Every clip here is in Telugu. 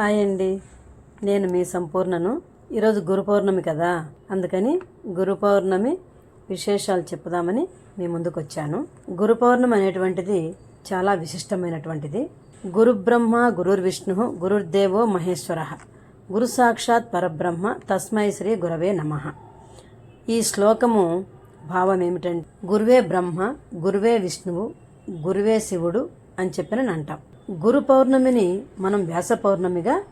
హాయ్ అండి. నేను మీ సంపూర్ణను. ఈరోజు గురు పౌర్ణమి కదా. అందుకని గురు పౌర్ణమి విశేషాలు చెప్పుదామని మీ ముందుకు వచ్చాను గురు పౌర్ణమి అనేటువంటిది చాలా విశిష్టమైనటువంటిది. గురు బ్రహ్మ గురుర్విష్ణు గురుర్దేవో మహేశ్వర. గురు సాక్షాత్ పరబ్రహ్మ తస్మై శ్రీ గురవే నమః. ఈ శ్లోకము భావం ఏమిటంటే గురువే బ్రహ్మ గురువే విష్ణువు గురువే శివుడు అని చెప్పిన అంటాం గురు పౌర్ణమిని మనం వ్యాస పౌర్ణమిగా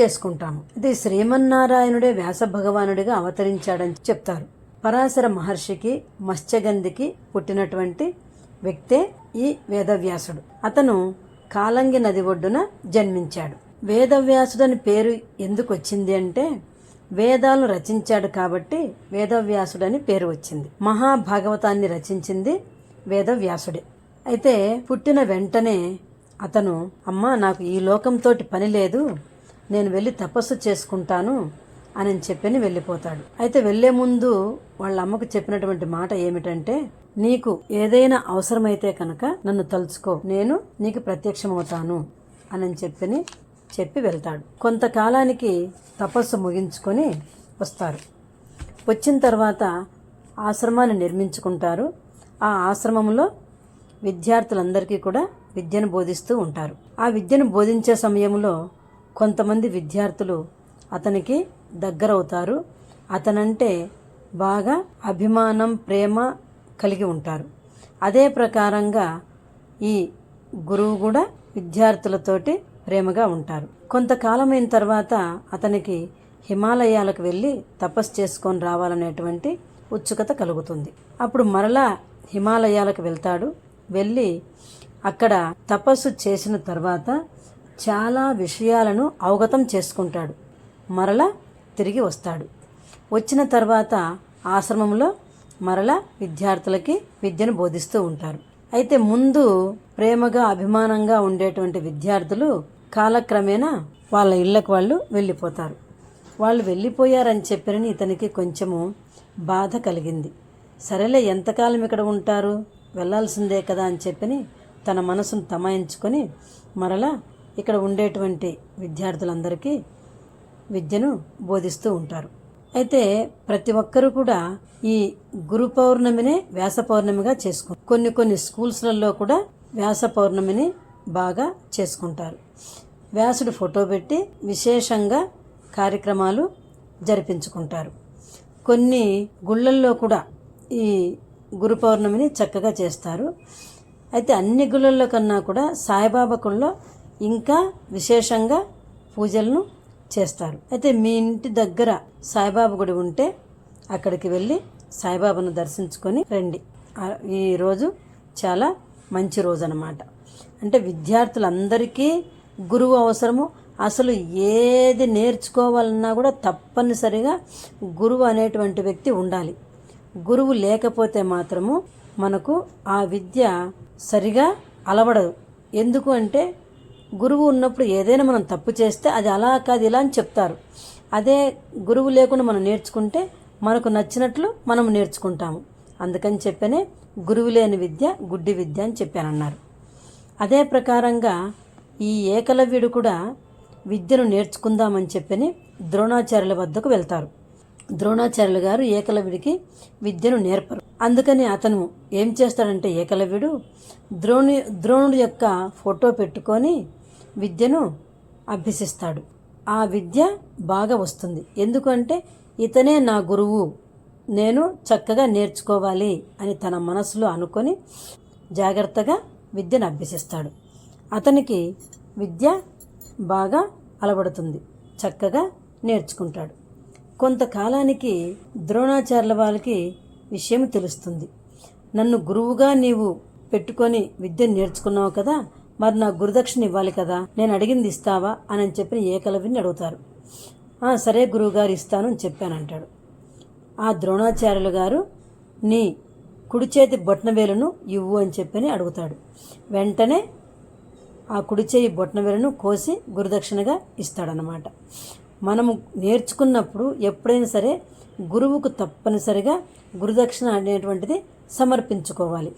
చేసుకుంటాము. ఇది శ్రీమన్నారాయణుడే వ్యాస భగవానుడిగా అవతరించాడని చెప్తారు. పరాశర మహర్షికి మత్స్యగంధికి పుట్టినటువంటి వ్యక్తే ఈ వేదవ్యాసుడు. అతను కాలంగి నది ఒడ్డున జన్మించాడు. వేదవ్యాసుడని పేరు ఎందుకు వచ్చింది అంటే వేదాలను రచించాడు కాబట్టి వేదవ్యాసుడని పేరు వచ్చింది. మహాభాగవతాన్ని రచించింది వేదవ్యాసుడే. అయితే పుట్టిన వెంటనే అతను అమ్మ నాకు ఈ లోకంతోటి పని లేదు. నేను వెళ్ళి తపస్సు చేసుకుంటాను అని చెప్పని వెళ్ళిపోతాడు. అయితే వెళ్ళే ముందు వాళ్ళ అమ్మకు చెప్పినటువంటి మాట ఏమిటంటే నీకు ఏదైనా అవసరమైతే కనుక నన్ను తలుచుకో. నేను నీకు ప్రత్యక్షమవుతాను అని చెప్పని చెప్పి వెళ్తాడు. కొంతకాలానికి తపస్సు ముగించుకొని వస్తారు. వచ్చిన తర్వాత ఆశ్రమాన్ని నిర్మించుకుంటారు. ఆ ఆశ్రమంలో విద్యార్థులందరికీ కూడా విద్యను బోధిస్తూ ఉంటారు. ఆ విద్యను బోధించే సమయంలో కొంతమంది విద్యార్థులు అతనికి దగ్గరవుతారు. అతనంటే బాగా అభిమానం ప్రేమ కలిగి ఉంటారు. అదే ప్రకారంగా ఈ గురువు కూడా విద్యార్థులతోటి ప్రేమగా ఉంటారు. కొంతకాలమైన తర్వాత అతనికి హిమాలయాలకు వెళ్ళి తపస్సు చేసుకొని రావాలనేటువంటి ఉత్సుకత కలుగుతుంది. అప్పుడు మరలా హిమాలయాలకు వెళ్తాడు. వెళ్ళి అక్కడ తపస్సు చేసిన తర్వాత చాలా విషయాలను అవగతం చేసుకుంటాడు. మరల తిరిగి వస్తాడు. వచ్చిన తర్వాత ఆశ్రమంలో మరల విద్యార్థులకి విద్యను బోధిస్తూ ఉంటారు. అయితే ముందు ప్రేమగా అభిమానంగా ఉండేటువంటి విద్యార్థులు కాలక్రమేణా వాళ్ళ ఇళ్ళకు వాళ్ళు వెళ్ళిపోతారు. వాళ్ళు వెళ్ళిపోయారని చెప్పినని ఇతనికి కొంచెము బాధ కలిగింది. సరేలే ఎంతకాలం ఇక్కడ ఉంటారు? వెళ్ళాల్సిందే కదా అని చెప్పని తన మనసును తమాయించుకొని మరలా ఇక్కడ ఉండేటువంటి విద్యార్థులందరికీ విద్యను బోధిస్తూ ఉంటారు. అయితే ప్రతి ఒక్కరూ కూడా ఈ గురు పౌర్ణమినే వ్యాస పౌర్ణమిగా చేసుకుంటారు కొన్ని కొన్ని స్కూల్స్లలో కూడా వ్యాస పౌర్ణమిని బాగా చేసుకుంటారు. వ్యాసుడు ఫోటో పెట్టి విశేషంగా కార్యక్రమాలు జరిపించుకుంటారు. కొన్ని గుళ్ళల్లో కూడా ఈ గురు పౌర్ణమిని చక్కగా చేస్తారు. అయితే అన్ని గుళ్ళల్లో కన్నా కూడా సాయిబాబా గుళ్ళో ఇంకా విశేషంగా పూజలను చేస్తారు. అయితే మీ ఇంటి దగ్గర సాయిబాబా గుడి ఉంటే అక్కడికి వెళ్ళి సాయిబాబాను దర్శించుకొని రండి. ఈరోజు ఈ రోజు చాలా మంచి రోజు అన్నమాట. అంటే విద్యార్థులందరికీ గురువు అవసరము. అసలు ఏది నేర్చుకోవాలన్నా కూడా తప్పనిసరిగా గురువు అనేటువంటి వ్యక్తి ఉండాలి. గురువు లేకపోతే మాత్రము మనకు ఆ విద్య సరిగా అలవడదు. ఎందుకు అంటే గురువు ఉన్నప్పుడు ఏదైనా మనం తప్పు చేస్తే అది అలా కాదు ఇలా అని చెప్తారు. అదే గురువు లేకుండా మనం నేర్చుకుంటే మనకు నచ్చినట్లు మనం నేర్చుకుంటాము. అందుకని చెప్పనే గురువు లేని విద్య గుడ్డి విద్య అని చెప్పానన్నారు. అదే ప్రకారంగా ఈ ఏకలవ్యుడు కూడా విద్యను నేర్చుకుందామని చెప్పని ద్రోణాచార్యుల వద్దకు వెళ్తారు. ద్రోణాచార్యులు గారు ఏకలవ్యుడికి విద్యను నేర్పరు. అందుకని అతను ఏం చేస్తాడంటే ఏకలవ్యుడు ద్రోణి ద్రోణుడి యొక్క ఫోటో పెట్టుకొని విద్యను అభ్యసిస్తాడు. ఆ విద్య బాగా వస్తుంది. ఎందుకంటే ఇతనే నా గురువు నేను చక్కగా నేర్చుకోవాలి అని తన మనసులో అనుకొని జాగ్రత్తగా విద్యను అభ్యసిస్తాడు. అతనికి విద్య బాగా అలవడుతుంది. చక్కగా నేర్చుకుంటాడు. కొంతకాలానికి ద్రోణాచార్యుల వాళ్ళకి విషయం తెలుస్తుంది. నన్ను గురువుగా నీవు పెట్టుకొని విద్య నేర్చుకున్నావు కదా మరి నా గురుదక్షిణ ఇవ్వాలి కదా నేను అడిగింది ఇస్తావా అని అని చెప్పి అడుగుతారు. సరే గురువుగారు ఇస్తాను అని చెప్పానంటాడు. ఆ ద్రోణాచార్యులు గారు నీ కుడి చేతి బొట్నవేలును ఇవ్వు అని చెప్పని అడుగుతాడు. వెంటనే ఆ కుడి చేయి బొట్నవేలును కోసి గురుదక్షిణగా ఇస్తాడనమాట మనము నేర్చుకున్నప్పుడు ఎప్పుడైనా సరే గురువుకు తప్పనిసరిగా గురుదక్షిణ అనేటువంటిది సమర్పించుకోవాలి.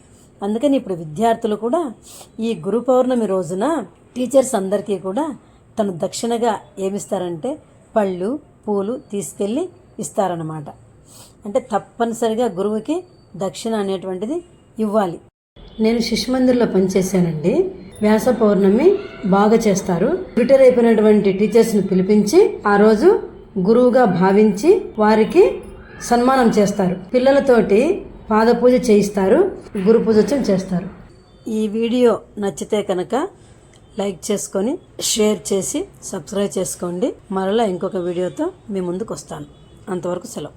అందుకని ఇప్పుడు విద్యార్థులు కూడా ఈ గురు పౌర్ణమి రోజున టీచర్స్ అందరికీ కూడా తను దక్షిణగా ఏమిస్తారంటే పళ్ళు పూలు తీసుకెళ్ళి ఇస్తారన్నమాట. అంటే తప్పనిసరిగా గురువుకి దక్షిణ అనేటువంటిది ఇవ్వాలి. నేను శిశుమందిర్లో పనిచేశానండి. వ్యాస పౌర్ణమి బాగా చేస్తారు. రిటైర్ అయిపోయినటువంటి టీచర్స్ని పిలిపించి ఆ రోజు గురువుగా భావించి వారికి సన్మానం చేస్తారు. పిల్లలతోటి పాదపూజ చేయిస్తారు. గురు పూజోత్సవం చేస్తారు. ఈ వీడియో నచ్చితే కనుక లైక్ చేసుకొని షేర్ చేసి సబ్స్క్రైబ్ చేసుకోండి. మరలా ఇంకొక వీడియోతో మీ ముందుకు వస్తాను. అంతవరకు సెలవు.